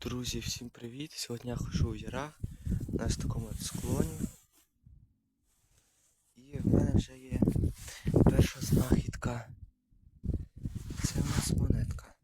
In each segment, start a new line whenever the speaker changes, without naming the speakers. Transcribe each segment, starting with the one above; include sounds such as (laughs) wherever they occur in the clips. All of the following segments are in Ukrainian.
Друзі, всім привіт! Сьогодні я хожу у ярах на такому склоні. І в мене вже є перша знахідка. Це у нас монетка.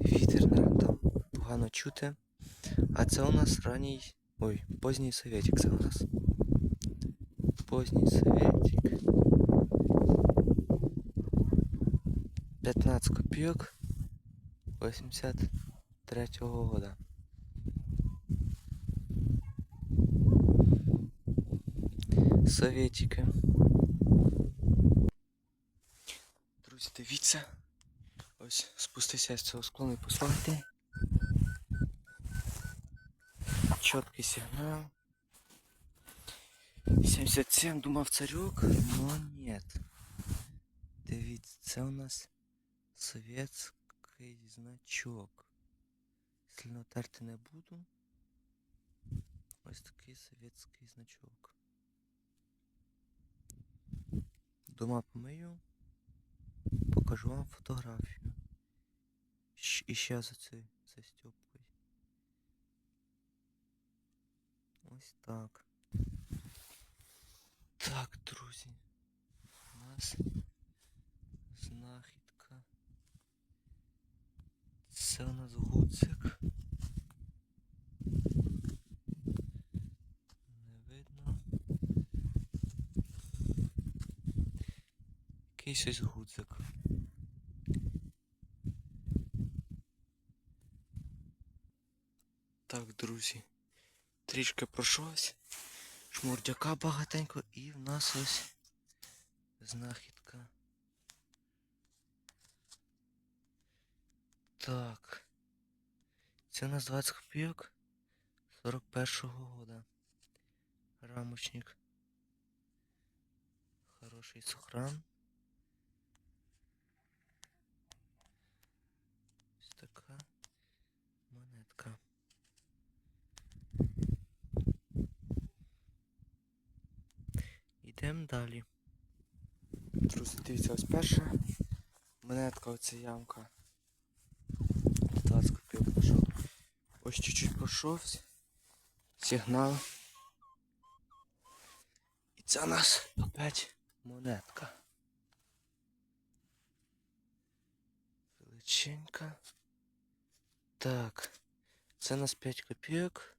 Вітер наверно, там погано чути. А це у нас ранній. Ой, поздній советик це у нас. Поздній советик. 15 копійок 83-го года. Советики. Друзі, дивіться. Ось спустися з цього склону і послухайте. Чіткий сигнал. 77, думав царек, но нет. Дивіться, це у нас советский значок. Сильно терти не буду. Ось такий советський значок. Дома помию. Покажу вам фотографію. Щ- І ще за цей за Стьопкою. Ось так. Так, друзі. У нас знахідка. Це у нас гудзик. Не видно. Якийсь ось гудзик. Так, друзі. Трішки пройшовся. Шмурдяка багатенько і в нас ось знахідка. Так. Це у нас 20 копійок 41-го года. Рамочник. Хороший сохран. Ось така монетка. Йдемо далі. Друзі, дивіться, ось перша монетка, оця ямка. 20 копійок пішов. Ось чуть-чуть пройшов. Сигнал. І це у нас опять монетка. Величенька. Так. Це у нас 5 копійок.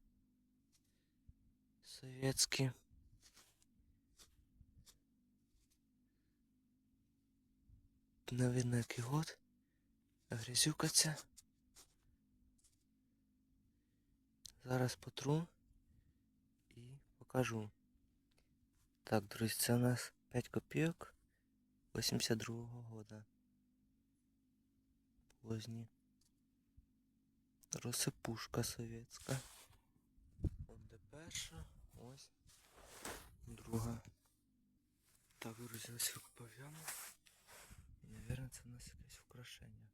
Советські. Не видно який год. Грязюка ця. Зараз потру і покажу. Так, друзі, це у нас 5 копійок 82-го года. Поздні. Розсипушка совєтська. От де перша, ось друга. Так, друзі, ось викопав яму. І, Навірно, це у нас якесь украшення.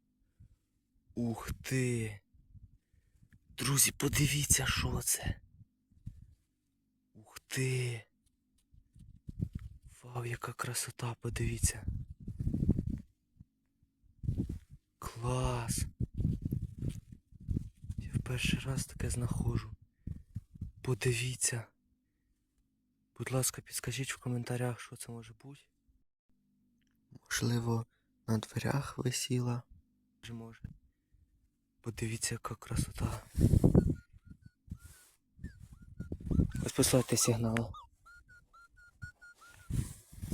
Ух ти! Друзі, подивіться, що це. Ух ти. Вау, яка красота, подивіться. Клас. Я в перший раз таке знаходжу. Подивіться. Будь ласка, підскажіть в коментарях, що це може бути. Можливо, на дверях висіла. Може, може. Подивіться, яка красота. Ось послухайте сигнал.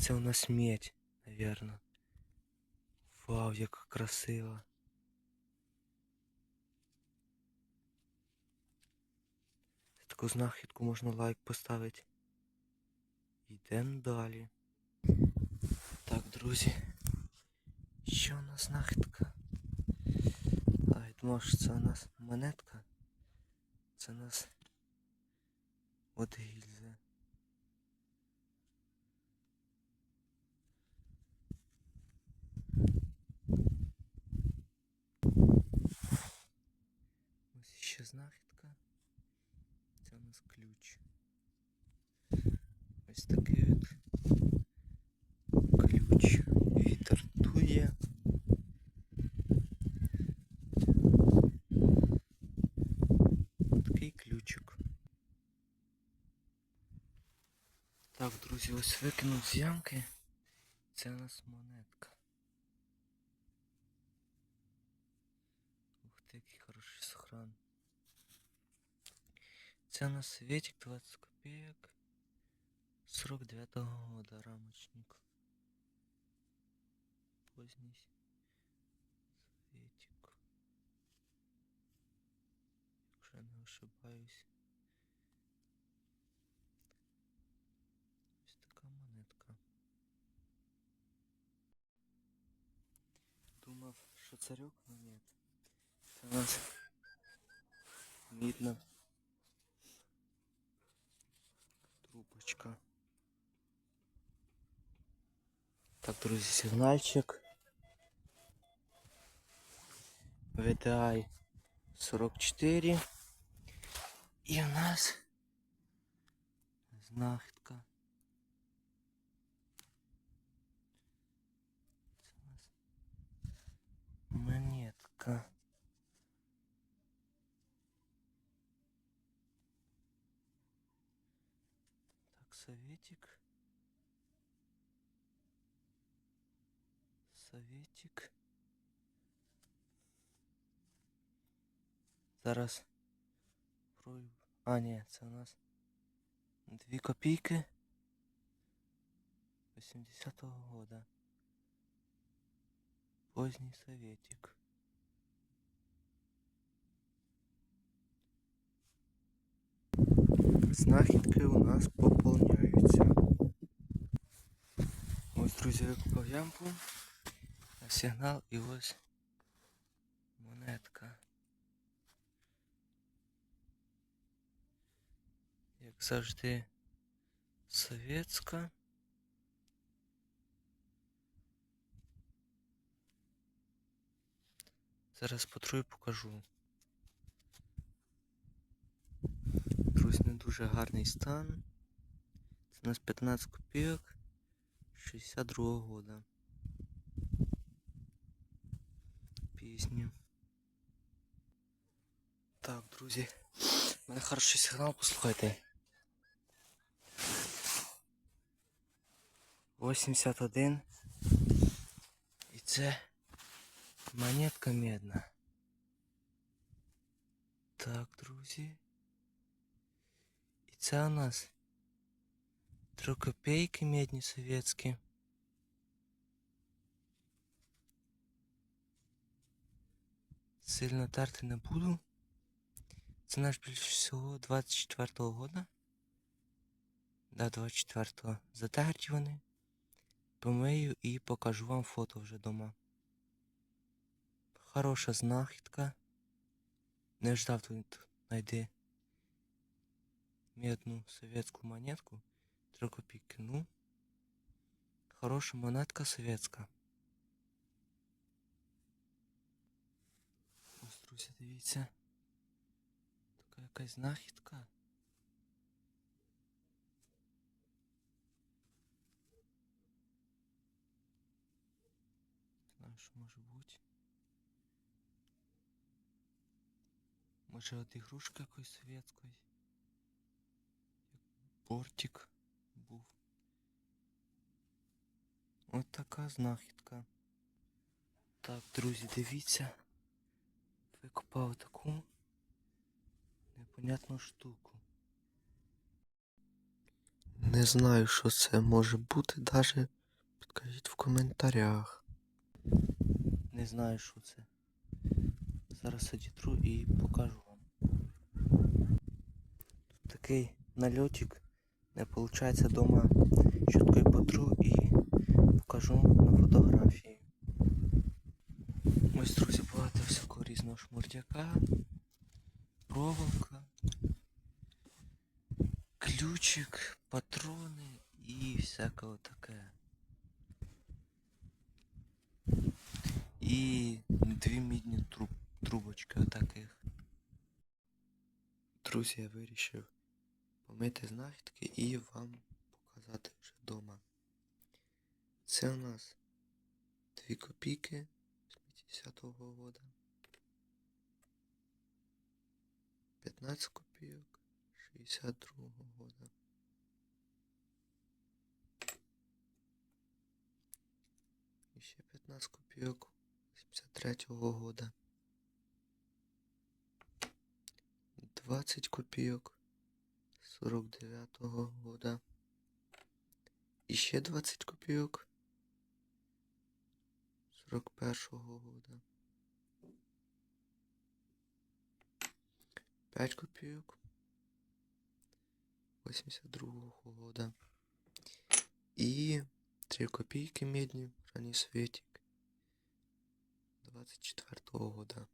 Це у нас медь, навірно. Вау, яка красива. За таку знахідку можна лайк поставити. Йдемо далі. Так, друзі. Що у нас знахідка? Думав, що це у нас монетка. Це у нас от гільза. Ось ще знахідка. Це у нас ключ. Ось такий от ключ. Вітер дує. Друзі, ось викинув з ямки. Це у нас монетка. Ух ти, який хороший сохран. Це у нас Светик 20 копеек. 49-го года рамочник. Поздний Светик. Якщо я не ошибаюсь. Ось така монетка. Думав, що царюк, но нет. Це у нас (laughs) мідна трубочка. Так, друзі, сигнальчик. VTI 44. І у нас знахідка. советик. Советик. Зараз. пройду. А, ні, це у нас дві копійки 80-го года. Поздний советик. Знахідки у нас Поповняються. Ось, друзі, викопав ямку. Сигнал і ось монетка. Як завжди, совєтська. Зараз потру і покажу. Друзі, не дуже гарний стан. У нас 15 копійок 62 года. Пісні. Так, друзі. У мене хороший сигнал, послухайте. 81. І це монетка медна. Так, друзі. І це у нас 3 копейки медні совєтські. Сильно терти не буду. Це наш більше всього 24-го года. Да, 24-го. Затерті вони. Помию і покажу вам фото вже дома. Хороша знахідка. Не ждав тут знайти медну совєтську монетку. 3 копійки. Ну. Хороша монетка совєтська. Ось, друзі, дивіться. Така якась знахідка. Не знаю, що може бути. Може от ігрушка якоїсь совєтської. Бортик був. Ось така знахідка. Так, друзі, дивіться. Викопав таку непонятну штуку. Не знаю, що це може бути, даже підкажіть в коментарях. Не знаю, що це. Зараз одітру і покажу вам. Тут такий нальотик. Не виходить вдома щоткою потру і покажу на фотографії. Ось, друзі, багато всякого різного шмурдяка, проволока, ключик, патрони і всякого таке. І дві мідні труб, трубочки отаких. Друзі, я вирішив помити знахідки і вам показати вже вдома. Це у нас 2 копійки з 50-го года. 15 копійок 62-го года. І ще 15 копійок 73-го года. 20 копійок 49-го года. І ще 20 копійок 41-го года. 5 копійок 82-го года. І 3 копійки медні, ранній світик 24-го года.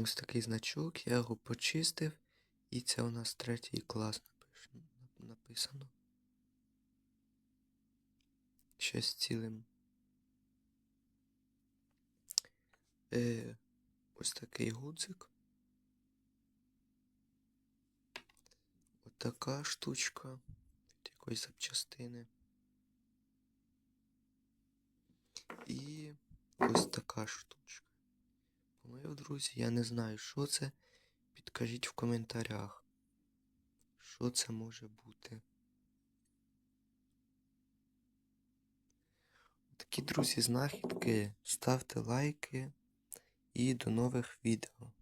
Ось такий значок, я його почистив, і це у нас третій клас написано. З цілим. Е, ось такий гудзик. Отака штучка від якоїсь запчастини. І ось така штучка. Мої друзі, я не знаю, що це. Підкажіть в коментарях, що це може бути. Такі, друзі, знахідки. Ставте лайки і до нових відео.